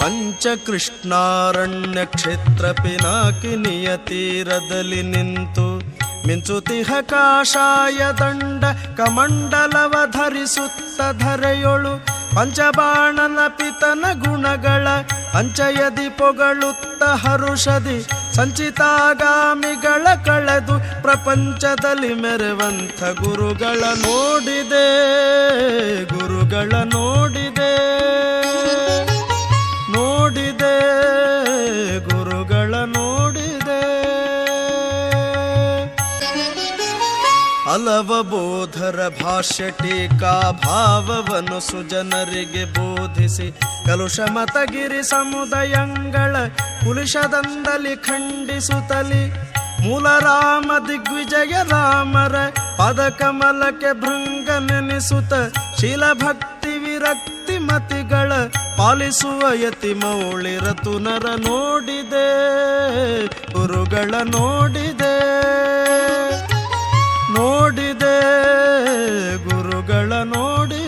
ಪಂಚಕೃಷ್ಣಾರಣ್ಯ ಕ್ಷೇತ್ರ ಪಿನಾಕಿನಿಯ ತೀರದಲ್ಲಿ ನಿಂತು ಮಿಂಚುತಿಹ ಕಾಷಾಯ ದಂಡ ಕಮಂಡಲವ ಧರಿಸುತ್ತ ಧರೆಯೊಳು ಪಂಚಬಾಣನ ಪಿತನ ಗುಣಗಳ ಪಂಚಯದಿ ಪೊಗಳುತ್ತ ಹರುಷದಿ ಸಂಚಿತಾಗಾಮಿಗಳ ಕಳೆದು ಪ್ರಪಂಚದಲ್ಲಿ ಮೆರೆವಂಥ ಗುರುಗಳ ನೋಡಿದೆ. ಹಲವ ಬೋಧರ ಭಾಷ್ಯ ಟೀಕಾ ಭಾವವನ್ನು ಸುಜನರಿಗೆ ಬೋಧಿಸಿ, ಕಲುಷ ಮತಗಿರಿ ಸಮುದಯಂಗಳ ಕುಲಿಶದಂದಲಿ ಖಂಡಿಸುತ್ತಲಿ. ಮೂಲ ರಾಮ ದಿಗ್ವಿಜಯ ರಾಮರ ಪದಕಮಲಕ್ಕೆ ಭೃಂಗ ನೆನೆಸುತ್ತ, ಶೀಲ ಭಕ್ತಿ ವಿರಕ್ತಿ ಮತಿಗಳ ಪಾಲಿಸುವ ಯತಿ ಮೌಳಿರ ತುನರ ನೋಡಿದೆ, ಗುರುಗಳ ನೋಡಿದೆ. ನೋಡಿದೆ ಗುರುಗಳ ನೋಡಿದೆ